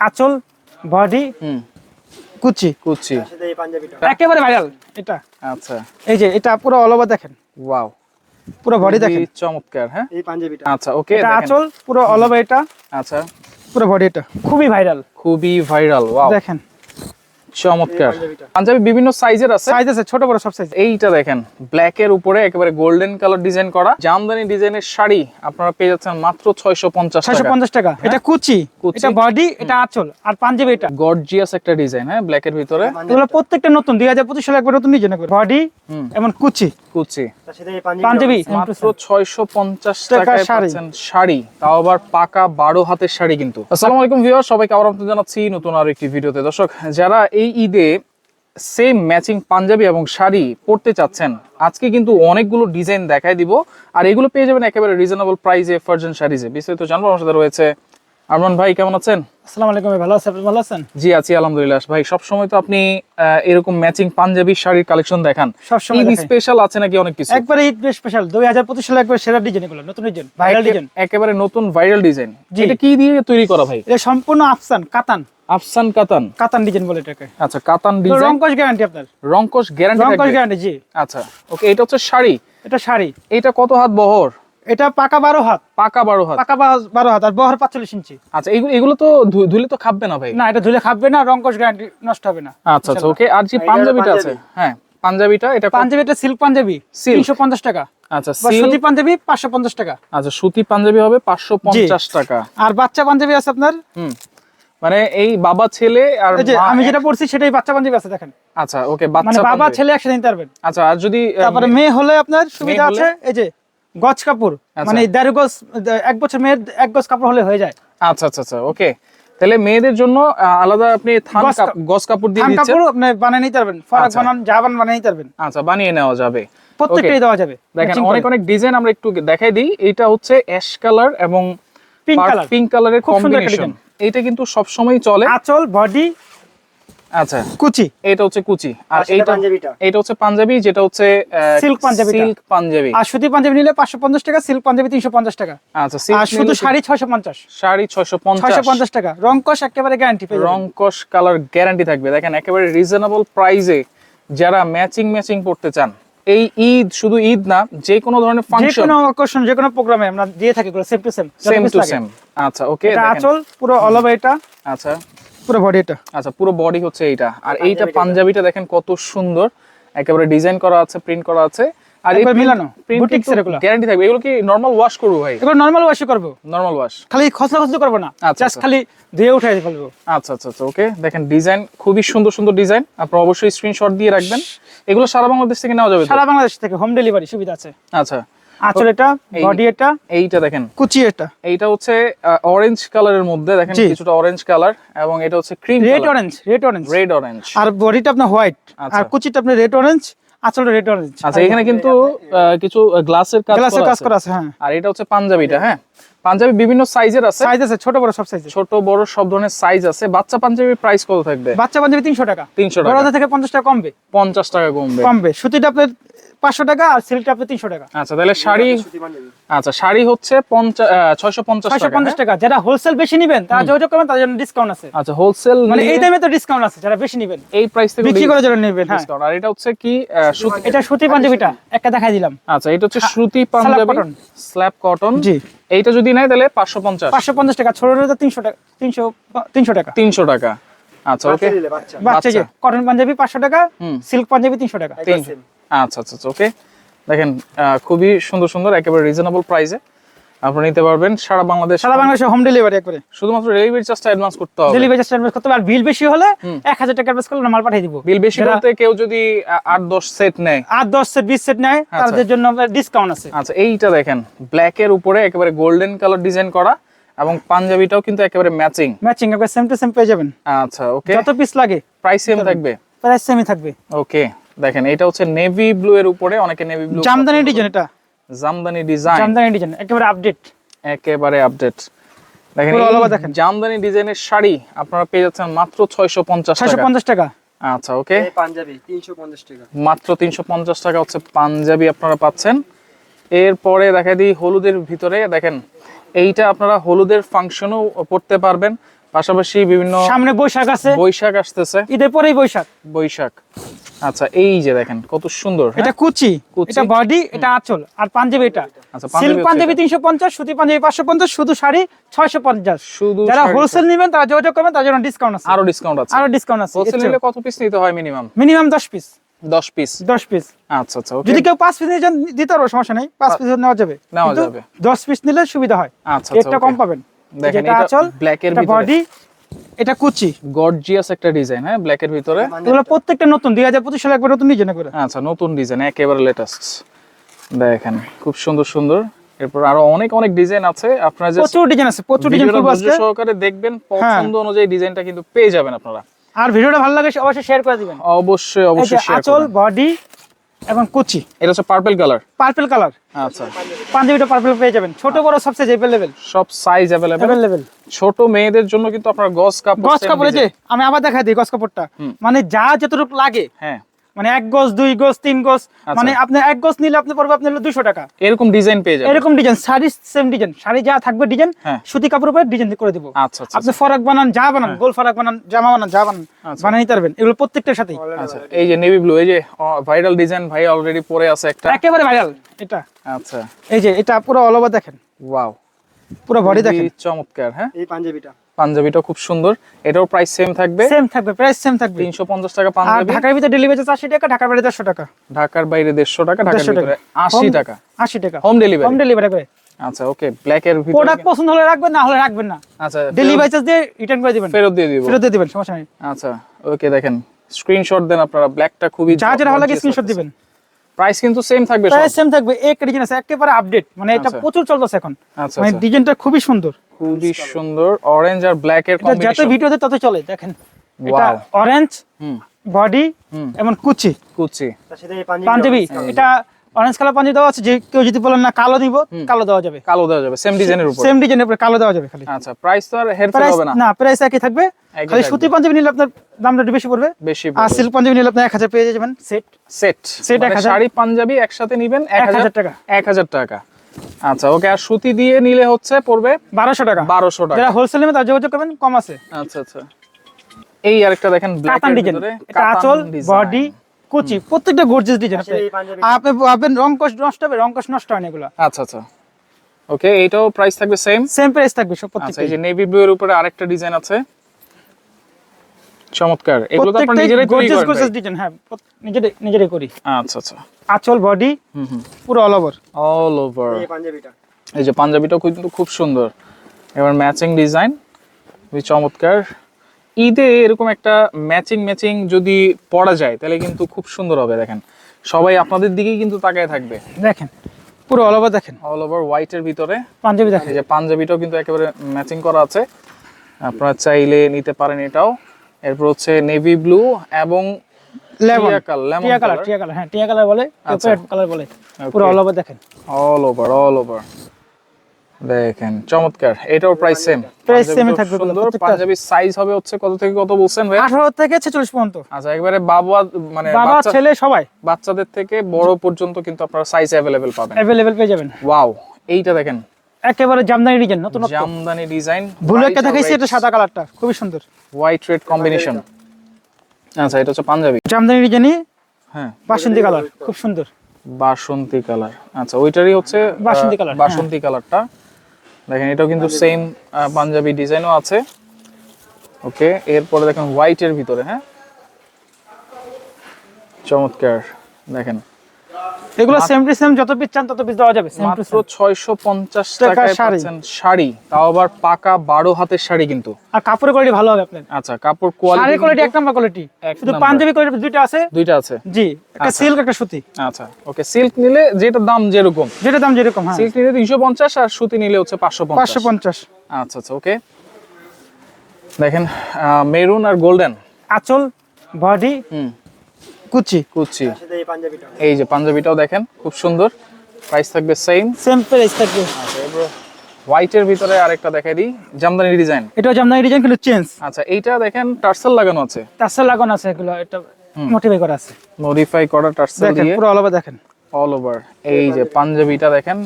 আঁচল বডি হুম। কুচি। কুচি। একেবারে ভাইরাল এটা। আচ্ছা। এই যে এটা পুরো অল ওভার দেখেন। ওয়াও পুরো বডি দেখেন। চমৎকার হ্যাঁ? এই পাঞ্জাবিটা আচ্ছা ওকে এটা আঁচল পুরো অল ওভার এটা। আচ্ছা। পুরো বডি এটা। খুবই ভাইরাল। খুবই ভাইরাল ওয়াও দেখেন। চমৎকার। পাঞ্জাবি বিভিন্ন সাইজের আছে। সাইজ আছে ছোট বড় সব সাইজ এইটা দেখেন ব্ল্যাক এর উপরে একেবারে গোল্ডেন কালার ডিজাইন করা। জামদানি ডিজাইনের শাড়ি আপনারা পেয়ে যাচ্ছেন মাত্র ছয়শো পঞ্চাশ ছয়শো টাকা পঞ্চাশ টাকা। এটা কুচি। কুচি। এটা বডি এটা আঁচল। আর পাঞ্জাবি এটা। গর্জিয়াস একটা ডিজাইন হ্যাঁ ব্ল্যাক এর ভিতরে। এগুলো প্রত্যেকটা নতুন দুই হাজার পঁচিশ সালে একবার নতুন ডিজাইন বডি এমন কুচি। কুচি। পাঞ্জাবি। মাত্র ছয়শো পঞ্চাশ টাকার টাকায় পাচ্ছেন শাড়ি। তাও আবার পাকা বারো হাতের শাড়ি কিন্তু। আসসালামু আলাইকুম ভিউয়ার সবাইকে আবার আপনাদের জানাচ্ছি নতুন আরও একটি ভিডিওতে। দর্শক যারা এই ঈদে সেম ম্যাচিং পাঞ্জাবি এবং শাড়ি পরতে চাচ্ছেন আজকে কিন্তু অনেকগুলো ডিজাইন দেখাই দিব। আর এগুলো পেয়ে যাবেন একেবারে রিজনেবল প্রাইসে ফার্জন শাড়িজে। বিস্তারিত জানব। আমার সাথে রয়েছে আরমান ভাই কেমন আছেন? আসসালামু আলাইকুম ভালো আছেন? ভালো আছেন? জি আছি আলহামদুলিল্লাহ। ভাই সবসময় তো আপনি এরকম ম্যাচিং পাঞ্জাবি শাড়ির কালেকশন দেখান। সবসময় ঈদ দেখাই। স্পেশাল আছে নাকি অনেক কিছু? একবারে ঈদ স্পেশাল দুই হাজার পঁচিশ সালে একবার সেরা ডিজাইন এগুলো নতুন ডিজাইন ভাইরাল ডিজাইন একেবারে নতুন ভাইরাল ডিজাইন। এটা কি দিয়ে তৈরি করা ভাই? এটা সম্পূর্ণ আফসান কাতান। আফসান কাতান? কাতান ডিজাইন বলে এটাকে। আচ্ছা কাতান ডিজাইন রংকশ গ্যারান্টি আপনার। রংকশ গ্যারান্টি রংকশ গ্যারান্টি জি। আচ্ছা ওকে এটা হচ্ছে শাড়ি। এটা শাড়ি। এটা কত হাত বহর? এটা পাকা বারো হাত। পাকা বারো হাত। পাকা বারো হাত আর বহর পাঁচচল্লিশ ইঞ্চি। আচ্ছা এগুলো এগুলো তো ধুলে তো খাবে না ভাই। না এটা ধুলে খাবে না রংকশ গ্যারান্টি নষ্ট হবে না। আচ্ছা আচ্ছা ওকে আর যে পাঞ্জাবিটা আছে হ্যাঁ পাঞ্জাবিটা এটা কত- পাঞ্জাবি এটা সিল্ক পাঞ্জাবি Silk। তিনশো পঞ্চাশ টাকা। আচ্ছা সুতি পাঞ্জাবি পাঁচশো পঞ্চাশ টাকা। আচ্ছা সুতি পাঞ্জাবি হবে পাঁচশো পঞ্চাশ টাকা। আর বাচ্চা পাঞ্জাবি আছে আপনার? হুম মানে এই বাবা ছেলে আর আমি যেটা পড়ছি সেটাই বাচ্চা পাঞ্জাবি আছে দেখেন। আচ্ছা ওকে মানে বাচ্চা বাবা ছেলে একসাথে নিতে পারবেন। আচ্ছা আর যদি তারপরে মেয়ে হলে আপনার সুবিধা আছে এই যে গজ কাপড় আচ্ছা। মানে দেড় গজ এক বছর মেয়ের এক গজ কাপড় হলে হয়ে যায়। আচ্ছা আচ্ছা আচ্ছা ওকে। তাহলে মেয়েদের জন্য আলাদা আপনি থান গস কাপড় দিয়ে দিচ্ছেন? কাপড় আপনি বানিয়ে নিতে পারবেন ফরাক আচ্ছা। বানান বানিয়ে নিতে পারবেন। আচ্ছা বানিয়ে নেওয়া যাবে। প্রত্যেকটাই দেওয়া যাবে দেখেন অনেক অনেক ডিজাইন আমরা একটু দেখাই দিই। এটা হচ্ছে অ্যাশ কালার এবং পিঙ্ক কালার। পিঙ্ক কালারের খুব সুন্দর কম্বিনেশন। এটা কিন্তু সব সময় চলে। আঁচল বডি আচ্ছা। কুচি। এটা হচ্ছে কুচি। আর এইটা পাঞ্জাবিটা। এটা হচ্ছে পাঞ্জাবি যেটা হচ্ছে Silk পাঞ্জাবিটা। সিল্ক পাঞ্জাবি। আর সুতি পাঞ্জাবি নিলে পাঁচশো পঞ্চাশ টাকা সিল্ক পাঞ্জাবি তিনশো পঞ্চাশ টাকা। আচ্ছা আর শুধু শাড়ি ছয়শো পঞ্চাশ। শাড়ি ছয়শো ছয়শো পঞ্চাশ পঞ্চাশ টাকা একেবারে গ্যারান্টি পেয়ে। রংকশ কালার গ্যারান্টি থাকবে। দেখেন একেবারে রিজনেবল প্রাইসে যারা ম্যাচিং ম্যাচিং পড়তে চান এই ঈদ শুধু ঈদ না যে কোনো ধরনের যে ফাংশন কোনো আকর্ষণ যে কোনো প্রোগ্রামে আমরা দিয়ে থাকি same to same same to same আচ্ছা ওকে এটা আঁচল পুরো অল ওভার এটা। আচ্ছা। পুরো বডি এটা। আচ্ছা পুরো বডি হচ্ছে এইটা। আর এইটা পাঞ্জাবিটা দেখেন কত সুন্দর। একেবারে ডিজাইন করা আছে প্রিন্ট করা আছে। আর এই মিলানো, এর গ্যারান্টি থাকবে। এগুলো কি নরমাল ওয়াশ করব ভাই? এগুলো নর্মাল ওয়াশে করব। নরমাল ওয়াশ খালি খসলা খসলা করব না আচ্ছা, জাস্ট আচ্ছা। খালি ধুয়ে উঠে ফেলব। আচ্ছা আচ্ছা আচ্ছা ওকে দেখেন ডিজাইন খুবই সুন্দর সুন্দর ডিজাইন আপনারা অবশ্যই স্ক্রিনশট দিয়ে রাখবেন। এগুলো সারা বাংলাদেশ থেকে নেওয়া যাবে সারা বাংলাদেশ থেকে হোম ডেলিভারি সুবিধা আছে। আচ্ছা। আঁচল এটা বডি এটা। এইটা দেখেন। কুচি এটা। এইটা হচ্ছে অরেঞ্জ কালারের মধ্যে দেখেন কিছুটা অরেঞ্জ কালার এবং এটা হচ্ছে cream red orange red orange red orange আর বডিটা আপনার হোয়াইট আচ্ছা। আর কুচিটা আপনার রেড অরেঞ্জ আঁচলটা রেড অরেঞ্জ আচ্ছা এখানে কিন্তু কিছু গ্লাসের কাজ গ্লাসের কাজ করা আছে হ্যাঁ। আর এটা হচ্ছে পাঞ্জাবিটা হ্যাঁ? পাঞ্জাবি বিভিন্ন সাইজের আছে। সাইজ আছে ছোট বড় সব সাইজ ছোট বড় সব ধরনের সাইজ আছে। বাচ্চা পাঞ্জাবির প্রাইস কত থাকবে? বাচ্চা পাঞ্জাবি তিনশো টাকা। তিনশো টাকা। বড়দের থেকে পঞ্চাশ টাকা কমবে। পঞ্চাশ টাকা কমবে। কমবে। সুতিটা আপনার পাঁচশো টাকা আর সিল্কটা আপনার তিনশো টাকা। আচ্ছা তাহলে শাড়ি আচ্ছা শাড়ি হচ্ছে ছয়শো পঞ্চাশ ছয়শো টাকা পঞ্চাশ হ্যাঁ? টাকা। যারা হোলসেল বেশি নিবেন তারা যোগাযোগ করবেন তাদের জন্য ডিসকাউন্ট আছে। আচ্ছা হোলসেল মানে এই টাইমে তো ডিসকাউন্ট আছে যারা বেশি নিবেন। এই প্রাইস থেকে বিক্রি করার জন্য নিবেন হ্যাঁ। ডিসকাউন্ট আর এটা হচ্ছে কি আহ, সুতি এটা সুতি পাঞ্জাবিটা একটা দেখাই দিলাম। আচ্ছা এটা হচ্ছে সুতি পাঞ্জাবি। স্ল্যাব কটন জি। এইটা যদি নাই তাহলে পাঁচশো পঞ্চাশ। পাঁচশো পঞ্চাশ টাকা ছোটটা তিনশো টাকা তিনশো তিনশো টাকা। তিনশো টাকা। আচ্ছা ওকে। বাচ্চা। বাচ্চা যে কটন পাঞ্জাবি পাঁচশো টাকা হুম। সিল্ক পাঞ্জাবি তিনশো টাকা। তিনশো। আচ্ছা আচ্ছা আচ্ছা ওকে। দেখেন আহ, খুবই সুন্দর সুন্দর একেবারে রিজনেবল প্রাইসে আপনি নিতে পারবেন। সারা বাংলাদেশ সারা বাংলাদেশে হোম ডেলিভারি একবারে। শুধুমাত্র ডেলিভারি চার্জটা অ্যাডভান্স করতে হবে। ডেলিভারি চার্জ করতে হবে আর বিল বেশি হলে এক হাজার টাকা অ্যাডভান্স করলে মাল পাঠিয়ে দিব। বিল বেশি বলতে কেউ যদি আহ, আট দশ সেট নেয়। আর দশ সেট বিশ সেট নেয় আচ্ছা। তাদের জন্য ডিসকাউন্ট আছে। আচ্ছা এইটা দেখেন ব্ল্যাক এর উপরে একেবারে গোল্ডেন কালার ডিজাইন করা এবং পাঞ্জাবিটাও কিন্তু একেবারে ম্যাচিং ম্যাচিং একবার সেম টু সেম পেয়ে যাবেন। আচ্ছা ওকে যত পিস লাগে। প্রাইস সেম থাকবে? প্রাইস সেমই থাকবে। ওকে দেখেন এটা হচ্ছে নেভি ব্লু এর উপরে অনেকে নেভি ব্লু জামদানি ডিজাইন এটা। জামদানি ডিজাইন জামদানি ডিজাইন একেবারে আপডেট একেবারে আপডেট দেখেন দেখেন। জামদানি ডিজাইনের শাড়ি আপনারা পেয়ে যাচ্ছেন মাত্র ছয়শো পঞ্চাশ ছয়শো টাকা পঞ্চাশ টাকা। আচ্ছা ওকে এই পাঞ্জাবি তিনশো পঞ্চাশ টাকা। মাত্র তিনশো পঞ্চাশ টাকা হচ্ছে পাঞ্জাবি আপনারা পাচ্ছেন। এরপরে দেখা দিই হলুদের ভিতরে। দেখেন এইটা আপনারা হলুদের ফাংশনও পড়তে পারবেন। পাশাপাশি বিভিন্ন সামনে বৈশাখ আছে। বৈশাক আসতেছে। ঈদের পরেই বৈশাখ। বৈশাখ। আচ্ছা এই যে দেখেন কত সুন্দর হ্যাঁ? এটা কুচি। এটা বডি এটা আঁচল আর পাঞ্জাবি এটা। আচ্ছা, পাঞ্জাবি সিল্ক পাঞ্জাবি এটা। তিনশো পঞ্চাশ সুতি পাঞ্জাবি পাঁচশো পঞ্চাশ শুধু শাড়ি ছয়শো পঞ্চাশ। শুধু যারা হোলসেল নেবেন তারা যোগাযোগ করবেন তার জন্য ডিসকাউন্ট আছে। আরও ডিসকাউন্ট আছে। আরও ডিসকাউন্ট আছে হোলসেল নিলে কত পিস নিতে হয় মিনিমাম মিনিমাম দশ পিস দশ পিস দশ পিস আচ্ছা আচ্ছা ওকে যদি কেউ পাঁচ পিস নিয়ে যান দিতে পারব সমস্যা নেই। পাঁচ পিস নেওয়া যাবে। নেওয়া যাবে। দশ পিস নিলে সুবিধা হয়। আচ্ছা আচ্ছা রেটটা কম পাবেন। দেখেন এটা আঁচল black এর ভিতরে। বডি এটা কুচি। গর্জিয়াস একটা ডিজাইন হ্যাঁ ব্ল্যাক এর ভিতরে। এগুলো প্রত্যেকটা নতুন দুই হাজার পঁচিশ সালে একবার নতুন ডিজাইন করে। আচ্ছা নতুন ডিজাইন একেবারে লেটেস্ট দেখেন খুব সুন্দর সুন্দর। এরপর আরও অনেক অনেক ডিজাইন আছে। আপনারা যে প্রচুর ডিজাইন আছে প্রচুর ডিজাইন ধৈর্য আজকে। সহকারে দেখবেন হ্যাঁ। পছন্দ অনুযায়ী ডিজাইনটা কিন্তু পেয়ে যাবেন আপনারা। আর ভিডিওটা ভালো লাগে অবশ্যই শেয়ার করে দিবেন। অবশ্যই অবশ্যই শেয়ার আঁচল বডি এবং কুচি। এটা হচ্ছে পার্পল কালার পার্পল কালার আচ্ছা। পাঞ্জাবিটা পার্পল পেয়ে যাবেন ছোট বড় সব সাইজ অ্যাভেলেবেল সব সাইজ अवेलेबल অ্যাভেলেবেল ছোট মেয়েদের জন্য কিন্তু আপনার গস কাপড় গস same কাপড়ে যে design। আমি আবার দেখাই দিই গস কাপড়টা হুম। মানে যা যতটুকু লাগে হ্যাঁ মানে এক গজ দুই গজ তিন গজ আচ্ছা। মানে আপনি এক গজ নিলে আপনি পড়বে আপনি হলো দুশো টাকা। এরকম ডিজাইন পেয়ে যাবেন। এরকম design sari same design sari যা থাকবে ডিজাইন হ্যাঁ। সুতি কাপড় উপরে ডিজাইন করে দিব। আচ্ছা আচ্ছা আপনি ফরাক বানান যা বানান গোল ফরাক বানান জামা বানান যা বানান আচ্ছা। নিতে পারবেন। এগুলো প্রত্যেকটার সাথেই। আচ্ছা এই যে নেভি ব্লু এই যে ভাইরাল ডিজাইন ভাই অলরেডি পরে আছে একটা। একেবারে ভাইরাল এটা। আচ্ছা। এই যে এটা পুরো অল ওভার দেখেন। ওয়াও পুরো বডি দেখেন। চমৎকার হ্যাঁ? এই পাঞ্জাবিটা। পাঞ্জাবিটা খুব সুন্দর। এটাও প্রাইস সেম থাকবে। সেম থাকবে প্রাইস সেম থাকবে। তিনশো পঞ্চাশ টাকা আর পাঞ্জাবি। ঢাকার ভিতরে ডেলিভারি চার্জ আশি টাকা ঢাকার বাইরে চারশো টাকা। ঢাকার বাইরে দেড়শো টাকা ঢাকার ভিতরে টাকা। আশি Home- টাকা। আশি টাকা। হোম ডেলিভারি হোম ডেলিভারি করে। আচ্ছা ওকে ব্ল্যাক এর ভিতরে প্রোডাক্ট পছন্দ হলে রাখবেন না হলে রাখবেন না। আচ্ছা ডেলিভারি চার্জ দিয়ে রিটার্ন করে দিবেন। ফেরত দিয়ে দিব। ফেরত দিয়ে দিবেন সমস্যা নেই। আচ্ছা ওকে দেখেন স্ক্রিনশট দেন আপনারা ব্ল্যাকটা খুবই যা যেটা ভালো লাগে স্ক্রিনশট দিবেন। প্রাইস কিন্তু সেম থাকবে প্রাইস সেম থাকবে। এক ডিজাইন আছে একেবারে আপডেট মানে এটা আচ্ছা। প্রচুর চলতেছে এখন। আচ্ছা মানে আচ্ছা। ডিজাইনটা খুবই সুন্দর। খুবই সুন্দর। অরেঞ্জ আর ব্ল্যাক এর কম্বিনেশন যত ভিডিওতে তত চলে দেখেন। এটা অরেঞ্জ হুম। বডি হুম। এবং কুচি। কুচি। তার পাঞ্জাবি এটা অরেঞ্জ কালার পাঞ্জাবি দেওয়া আছে যে কেউ যদি বলেন না কালো দিব কালো দেওয়া যাবে। কালো দেওয়া যাবে সেম ডিজাইনের উপর। সেম ডিজাইনের উপরে কালো দেওয়া যাবে খালি। আচ্ছা প্রাইস তো আর হেরফের প্রাইস হবে না। না প্রাইস একই থাকবে। খালি সুতি পাঞ্জাবি নিলে আপনার দামটা একটু বেশি পড়বে। বেশি আর সিল্ক পাঞ্জাবি নিলে আপনি এক হাজার পেয়ে যাবেন সেট সেট মানে 1000 শাড়ি পাঞ্জাবি একসাথে নিবেন এক 1000 হাজার টাকা। এক হাজার টাকা। আচ্ছা ওকে আর সুতি দিয়ে নিলে হচ্ছে পড়বে বারোশো টাকা। বারোশো টাকা। যারা হোলসেল নেবে তার যোগাযোগ করবেন কম আছে। আচ্ছা আচ্ছা। এই আরেকটা দেখেন ব্ল্যাক এর ভিতরে এটা আঁচল বডি কুচি প্রত্যেকটা গর্জিয়াস ডিজাইন পাঞ্জাবি। আপনি রং কষ্ট নষ্ট হবে রং কষ্ট নষ্ট হয় না এগুলো। আচ্ছা আচ্ছা। ওকে এইটাও প্রাইস থাকবে সেম সেম প্রাইস থাকবে সব আচ্ছা প্রত্যেকটা এই যে নেভি ব্লু এর উপরে আরেকটা ডিজাইন আছে। চমৎকার। এগুলো তো আপনারা প্রত্যেকটাই নিজেরাই তৈরি করেন গর্জিয়াস ডিজাইন হ্যাঁ নিজেরাই নিজেরাই করি। আচ্ছা আচ্ছা। আঁচল বডি হুম হুম। পুরো অল ওভার অল ওভার এই পাঞ্জাবিটা। এই যে পাঞ্জাবিটাও কিন্তু খুব সুন্দর। এবার ম্যাচিং ডিজাইন খুবই চমৎকার। ঈদে এরকম একটা ম্যাচিং ম্যাচিং যদি পড়া যায় তাহলে কিন্তু খুব সুন্দর হবে দেখেন। সবাই আপনাদের দিকেই কিন্তু তাকায় থাকবে। দেখেন পুরো অল ওভার দেখেন। অল ওভার হোয়াইটের ভিতরে। পাঞ্জাবি দেখেন। যে পাঞ্জাবিটাও কিন্তু একেবারে ম্যাচিং করা আছে। আপনারা চাইলে নিতে পারেন এটাও। এরপর হচ্ছে নেভি ব্লু এবং লেমন টিয়া কালার টিয়া কালার টিয়া কালার হ্যাঁ টিয়া কালার বলে আচ্ছা। কালার বলে। পুরো অল ওভার দেখেন। অল ওভার অল ওভার দেখেন চমৎকার। এটাও প্রাইস সেম Price same ই থাকবে সুন্দর। পাঞ্জাবি সাইজ হবে হচ্ছে কত থেকে কত বলছেন ভাই? আঠারো থেকে ছেচল্লিশ পর্যন্ত। আচ্ছা একবারে বাবা মানে বাবা বাচ্চা- ছেলে সবাই। বাচ্চাদের থেকে বড় পর্যন্ত কিন্তু আপনারা সাইজ অ্যাভেলেবেল পাবেন। অ্যাভেলেবেল পেয়ে যাবেন। ওয়াও এইটা দেখেন। একেবারে জামদানি ডিজাইন নতুন জামদানি ডিজাইন ভুল একটা দেখাইছি এটা সাদা কালারটা খুবই সুন্দর। হোয়াইট রেড কম্বিনেশন আচ্ছা এটা হচ্ছে পাঞ্জাবি। জামদানি ডিজাইনই হ্যাঁ। বাসন্তী কালার খুব সুন্দর। বাসন্তী কালার আচ্ছা ওইটারই হচ্ছে বাসন্তী colour, হ্যাঁ। বাসন্তী কালারটা দেখেন এটাও কিন্তু সেম পাঞ্জাবি ডিজাইনও আছে। ওকে এরপরে দেখেন হোয়াইটের ভিতরে হ্যাঁ? চমৎকার দেখেন। এগুলো সেম টু সেম যত পিস চান তত পিস দেওয়া যাবে। মাত্র ছয়শো পঞ্চাশ টাকার টাকায় পাচ্ছেন শাড়ি তাও আবার পাকা বারো হাতের শাড়ি কিন্তু। আর কাপড়ের কোয়ালিটি ভালো হবে আপনার। আচ্ছা কাপড় শাড়ির কোয়ালিটি কোয়ালিটি এক নাম্বার কোয়ালিটি শুধু পাঞ্জাবি কোয়ালিটি দুইটা আছে? দুইটা আছে। জি একটা আচ্ছা। সিল্ক একটা সুতি। আচ্ছা ওকে সিল্ক নিলে যেটা দাম যেরকম। যেটা দাম যেরকম হ্যাঁ। সিল্ক নিলে তিনশো পঞ্চাশ আর সুতি নিলে হচ্ছে পাঁচশো পাঁচশো পঞ্চাশ। পঞ্চাশ আচ্ছা আচ্ছা ওকে দেখেন মেরুন আর গোল্ডেন আঁচল বডি হুম। কুচি। কুচি। এই যে পাঞ্জাবিটাও দেখেন খুব সুন্দর। প্রাইস থাকবে সেম সেম প্রাইস থাকবে। হোয়াইটের ভিতরে আরেকটা দেখাই দিই জামদানি ডিজাইন এটাও জামদানি ডিজাইন কিন্তু চেঞ্জ আচ্ছা এইটা দেখেন টার্সেল লাগানো আছে। টার্সেল লাগানো আছে এগুলো এটা মোটিফাই করা আছে। মডিফাই করা টার্সেল দেখেন পুরো অল ওভার দেখেন। অল ওভার এই যে পাঞ্জাবিটা দেখেন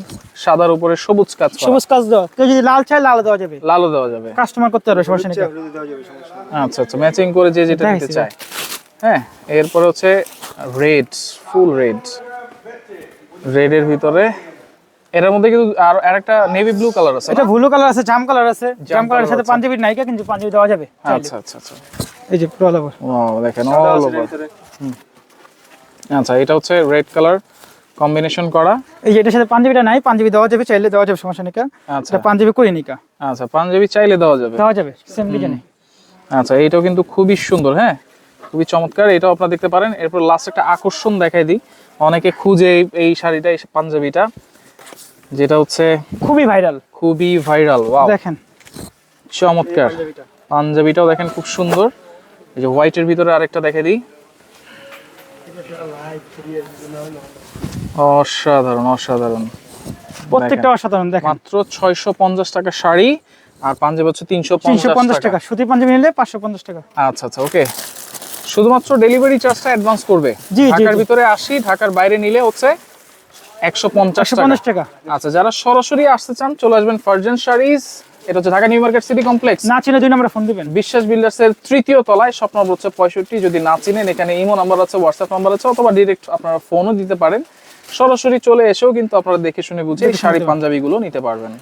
সাদার উপরে সবুজ কাজ সবুজ কাজ দেওয়া। কেউ যদি লাল চায় লাল দেওয়া যাবে। লালও দেওয়া যাবে। কাস্টমার করতে পারবে সমস্যা নেই। হলুদ দেওয়া যাবে সমস্যা নেই। আচ্ছা আচ্ছা ম্যাচিং করে যে যেটা নিতে চায়। হ্যাঁ এরপর হচ্ছে রেড ফুল রেড রেডের ভিতরে এটার মধ্যে কিন্তু আর আরেকটা নেভি ব্লু কালার আছে? এটা ব্লু কালার আছে জাম কালার আছে। জাম কালারের সাথে আছে। পাঞ্জাবির নাইকা কিন্তু পাঞ্জাবি দেওয়া যাবে আচ্ছা আচ্ছা আচ্ছা। এই যে পুরো over। Wow, দেখেন অল ওভার আচ্ছা এটা হচ্ছে রেড কালার কম্বিনেশন করা। এই যে এটার সাথে পাঞ্জাবিটা নাই পাঞ্জাবি দেওয়া যাবে চাইলে দেওয়া যাবে সমস্যা নেই কা। আচ্ছা। পাঞ্জাবি করে নিকা আচ্ছা পাঞ্জাবি চাইলে দেওয়া যাবে। দেওয়া যাবে সেম ডিজাইনে আচ্ছা এইটাও কিন্তু খুবই সুন্দর হ্যাঁ? খুবই চমৎকার এটাও আপনারা দেখতে পারেন। এরপর লাস্ট একটা আকর্ষণ দেখাই দিই। অনেকে খুঁজে এই- শাড়িটা এই পাঞ্জাবিটা যেটা হচ্ছে খুবই ভাইরাল খুবই ভাইরাল ওয়াও দেখেন। চমৎকার। পাঞ্জাবিটাও দেখেন খুব সুন্দর। এই যে হোয়াইটের ভিতরে আরেকটা দেখে দিই। অসাধারণ অসাধারণ। প্রত্যেকটা অসাধারণ দেখেন। মাত্র ছয়শো পঞ্চাশ টাকা শাড়ি আর পাঞ্জাবি হচ্ছে তিনশো তিনশো পঞ্চাশ পঞ্চাশ টাকা। সুতি পাঞ্জাবি নিলে পাঁচশো পঞ্চাশ টাকা। আচ্ছা আচ্ছা ওকে শুধুমাত্র ডেলিভারি চার্জটা অ্যাডভান্স করবে। ঢাকার ভিতরে আসি ঢাকার বাইরে নিলে হচ্ছে একশো পঞ্চাশ একশো টাকা। আচ্ছা যারা সরাসরি আসতে চান চলে আসবেন ফার্জেন শাড়িজ এটা হচ্ছে Dhaka new market city complex. না চিনে দুই নম্বরে ফোন দিবেন। বিশ্বাস বিল্ডার্স এর তৃতীয় তলায় স্বপ্ন নম্বর হচ্ছে পঁয়ষট্টি। যদি না চিনেন এখানে ইমো নাম্বার আছে হোয়াটসঅ্যাপ নাম্বার আছে অথবা ডিরেক্ট আপনারা ফোনও দিতে পারেন। সরাসরি চলে এসেও কিন্তু আপনারা দেখে শুনে বুঝে এই শাড়ি। পাঞ্জাবিগুলো নিতে পারবেন।